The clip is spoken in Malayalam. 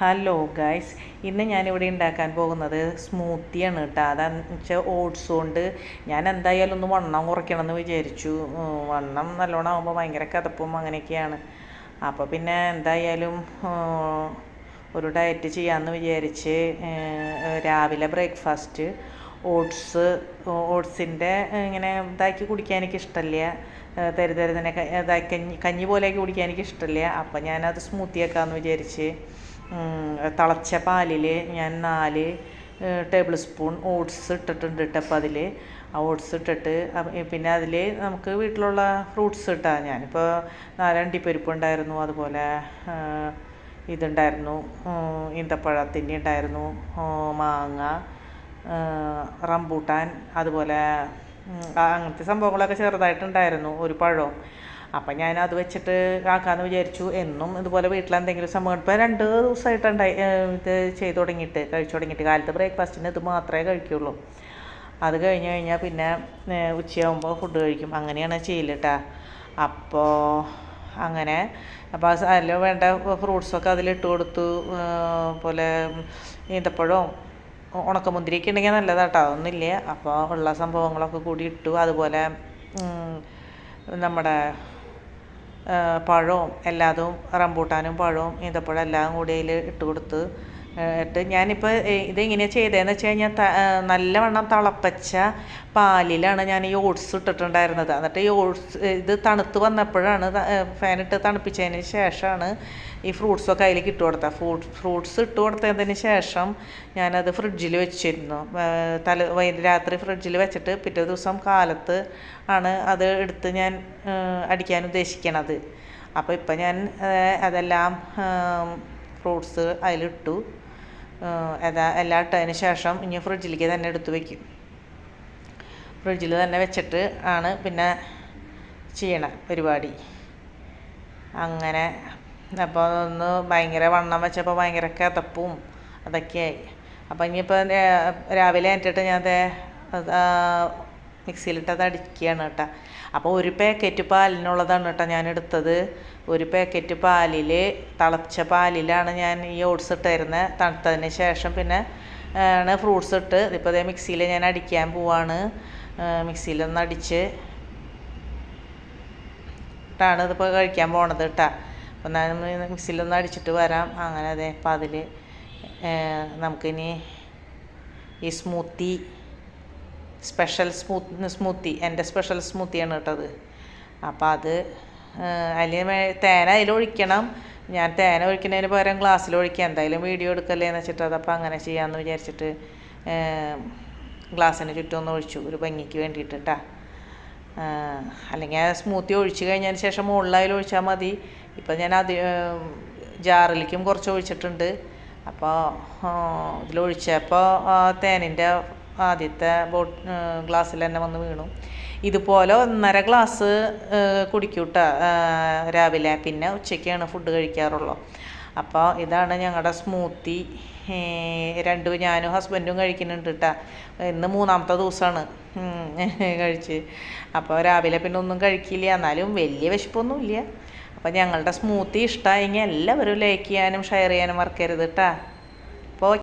ഹലോ ഗൈസ് ഇന്ന് ഞാനിവിടെ ഉണ്ടാക്കാൻ പോകുന്നത് സ്മൂത്തിയാണ് കേട്ടോ. അതെന്ന് വെച്ചാൽ ഓട്സ് കൊണ്ട് ഞാൻ എന്തായാലും ഒന്ന് വണ്ണം കുറയ്ക്കണം എന്ന് വിചാരിച്ചു വണ്ണം നല്ലോണം ആകുമ്പോൾ ഭയങ്കര കതപ്പും അങ്ങനെയൊക്കെയാണ്. അപ്പോൾ പിന്നെ എന്തായാലും ഒരു ഡയറ്റ് ചെയ്യാമെന്ന് വിചാരിച്ച് രാവിലെ ബ്രേക്ക്ഫാസ്റ്റ് ഓട്സ് ഓട്സിന്റെ ഇങ്ങനെ ഇതാക്കി കുടിക്കാൻ എനിക്ക് ഇഷ്ടമില്ല തരി തരി തന്നെ ക- ഇതാക്കി കഞ്ഞി കഞ്ഞി പോലെയൊക്കെ കുടിക്കാൻ എനിക്ക് ഇഷ്ടമില്ല അപ്പം ഞാനത് സ്മൂത്തിയാക്കാമെന്ന് വിചാരിച്ച് തിളച്ച പാലിൽ ഞാൻ നാല് ടേബിൾ സ്പൂൺ ഓട്സ് ഇട്ടിട്ടുണ്ട് ഇട്ടപ്പോൾ അതിൽ ആ ഓട്സ് ഇട്ടിട്ട് പിന്നെ അതിൽ നമുക്ക് വീട്ടിലുള്ള ഫ്രൂട്ട്സ് ഇട്ടാൽ ഞാനിപ്പോൾ നാല് അണ്ടിപ്പരിപ്പ് ഉണ്ടായിരുന്നു അതുപോലെ ഇതുണ്ടായിരുന്നു ഈന്തപ്പഴത്തിന്റെ ഉണ്ടായിരുന്നു മാങ്ങ റംബൂട്ടാൻ അതുപോലെ അങ്ങനത്തെ സംഭവങ്ങളൊക്കെ ചെറുതായിട്ടുണ്ടായിരുന്നു ഒരു പഴവും അപ്പം ഞാൻ അത് വെച്ചിട്ട് ആക്കാമെന്ന് വിചാരിച്ചു. എന്നും ഇതുപോലെ വീട്ടിലെന്തെങ്കിലും സംഭവം ഇപ്പോൾ രണ്ട് ദിവസമായിട്ടുണ്ടായി ഇത് ചെയ്ത് തുടങ്ങിയിട്ട് കഴിച്ചു തുടങ്ങിയിട്ട്. കാലത്ത് ബ്രേക്ക്ഫാസ്റ്റിന് ഇത് മാത്രമേ കഴിക്കുള്ളൂ. അത് കഴിഞ്ഞ് കഴിഞ്ഞാൽ പിന്നെ ഉച്ചയാകുമ്പോൾ ഫുഡ് കഴിക്കും. അങ്ങനെയാണ് ചെയ്യലിട്ടാ. അപ്പോൾ അങ്ങനെ. അപ്പോൾ അതിൽ വേണ്ട ഫ്രൂട്ട്സൊക്കെ അതിലിട്ട് കൊടുത്തു. പോലെ ഈന്തപ്പഴവും ഉണക്കമുന്തിരിയൊക്കെ ഉണ്ടെങ്കിൽ നല്ലതാട്ടോ. അതൊന്നുമില്ല അപ്പോൾ ഉള്ള സംഭവങ്ങളൊക്കെ കൂടി ഇട്ടു. അതുപോലെ നമ്മുടെ പഴവും എല്ലാതും റംബൂട്ടാനും പഴവും ഈന്തപ്പഴം എല്ലാം കൂടി അതിൽ ഇട്ട് കൊടുത്ത് ഇട്ട് ഞാനിപ്പോൾ ഇതെങ്ങനെയാണ് ചെയ്തതെന്ന് വെച്ച് കഴിഞ്ഞാൽ നല്ലവണ്ണം തിളപ്പച്ച പാലിലാണ് ഞാൻ ഈ ഓട്സ് ഇട്ടിട്ടുണ്ടായിരുന്നത്. എന്നിട്ട് ഈ ഓട്സ് ഇത് തണുത്ത് വന്നപ്പോഴാണ് ഫാനിട്ട് തണുപ്പിച്ചതിന് ശേഷമാണ് ഈ ഫ്രൂട്ട്സൊക്കെ അതിലേക്ക് ഇട്ട് കൊടുത്തത് ഫ്രൂട്ട് ഫ്രൂട്ട്സ് ഇട്ട് കൊടുത്തതിന് ശേഷം ഞാനത് ഫ്രിഡ്ജിൽ വെച്ചിരുന്നു. തല രാത്രി ഫ്രിഡ്ജിൽ വെച്ചിട്ട് പിറ്റേ ദിവസം കാലത്ത് ആണ് അത് എടുത്ത് ഞാൻ അടിക്കാൻ ഉദ്ദേശിക്കണത്. അപ്പോൾ ഇപ്പം ഞാൻ അതെല്ലാം ഫ്രൂട്ട്സ് അതിലിട്ടു. അതാ എല്ലാം ഇട്ടതിന് ശേഷം ഇനി ഫ്രിഡ്ജിലേക്ക് തന്നെ എടുത്ത് വയ്ക്കും ഫ്രിഡ്ജിൽ തന്നെ വെച്ചിട്ട് ആണ് പിന്നെ ചെയ്യണ പരിപാടി. അങ്ങനെ അപ്പോൾ ഒന്ന് ഭയങ്കര വണ്ണം വെച്ചപ്പോൾ ഭയങ്കര കിതപ്പും അതൊക്കെയായി. അപ്പം ഇനിയിപ്പോൾ രാവിലെ ഏറ്റിട്ട് ഞാൻ മിക്സിയിലിട്ട് അത് അടിക്കുകയാണ് കേട്ടോ. അപ്പോൾ ഒരു പാക്കറ്റ് പാലിനുള്ളതാണ് കേട്ടോ ഞാൻ എടുത്തത്. ഒരു പാക്കറ്റ് പാലിൽ തിളച്ച പാലിലാണ് ഞാൻ ഈ ഓട്സ് ഇട്ടായിരുന്നത് തണുത്തതിന് ശേഷം പിന്നെ ആണ് ഫ്രൂട്ട്സ് ഇട്ട് ഇപ്പോൾ അതേ മിക്സിയിൽ ഞാൻ അടിക്കാൻ പോവാണ്. മിക്സിയിലൊന്ന് അടിച്ച് ഇട്ടാണ് ഇതിപ്പോൾ കഴിക്കാൻ പോണത് കേട്ടോ. അപ്പം ഞാൻ മിക്സിയിലൊന്ന് അടിച്ചിട്ട് വരാം. അങ്ങനെ അതെ അപ്പം അതിൽ നമുക്കിനി ഈ സ്മൂത്തി സ്പെഷ്യൽ സ്മൂത്ത് സ്മൂത്തി എന്റെ സ്പെഷ്യൽ സ്മൂത്തിയാണ് കേട്ടത്. അപ്പം അത് അതിൽ തേന അതിൽ ഒഴിക്കണം. ഞാൻ തേന ഒഴിക്കുന്നതിന് പകരം ഗ്ലാസ്സിൽ ഒഴിക്കുക എന്തായാലും വീഡിയോ എടുക്കല്ലേ എന്ന് വെച്ചിട്ട് അതപ്പോൾ അങ്ങനെ ചെയ്യാമെന്ന് വിചാരിച്ചിട്ട് ഗ്ലാസ്സിന് ചുറ്റും ഒന്ന് ഒഴിച്ചു. ഒരു ഭംഗിക്ക് വേണ്ടിയിട്ട് കേട്ടാ അല്ലെങ്കിൽ ആ സ്മൂത്തി ഒഴിച്ചു കഴിഞ്ഞതിന് ശേഷം മുകളിൽ ഒഴിച്ചാൽ മതി. ഇപ്പം ഞാൻ അത് ജാറിലേക്കും കുറച്ച് ഒഴിച്ചിട്ടുണ്ട്. അപ്പോൾ ഇതിലൊഴിച്ചപ്പോൾ തേനിന്റെ ആദ്യത്തെ ബോട്ട് ഗ്ലാസ്സിൽ തന്നെ വന്ന് വീണു. ഇതുപോലെ ഒന്നര ഗ്ലാസ് കുടിക്കൂട്ട രാവിലെ. പിന്നെ ഉച്ചയ്ക്കാണ് ഫുഡ് കഴിക്കാറുള്ളൂ. അപ്പോൾ ഇതാണ് ഞങ്ങളുടെ സ്മൂത്തി രണ്ടും ഞാനും ഹസ്ബൻഡും കഴിക്കുന്നുണ്ട് കേട്ടോ ഇന്ന് മൂന്നാമത്തെ ദിവസമാണ് കഴിച്ച്. അപ്പോൾ രാവിലെ പിന്നെ ഒന്നും കഴിക്കില്ല. എന്നാലും വലിയ വിശപ്പൊന്നുമില്ല അപ്പോൾ ഞങ്ങളുടെ സ്മൂത്തി ഇഷ്ടമായെങ്കിൽ എല്ലാവരും ലൈക്ക് ചെയ്യാനും ഷെയർ ചെയ്യാനും മറക്കരുത് കേട്ടോ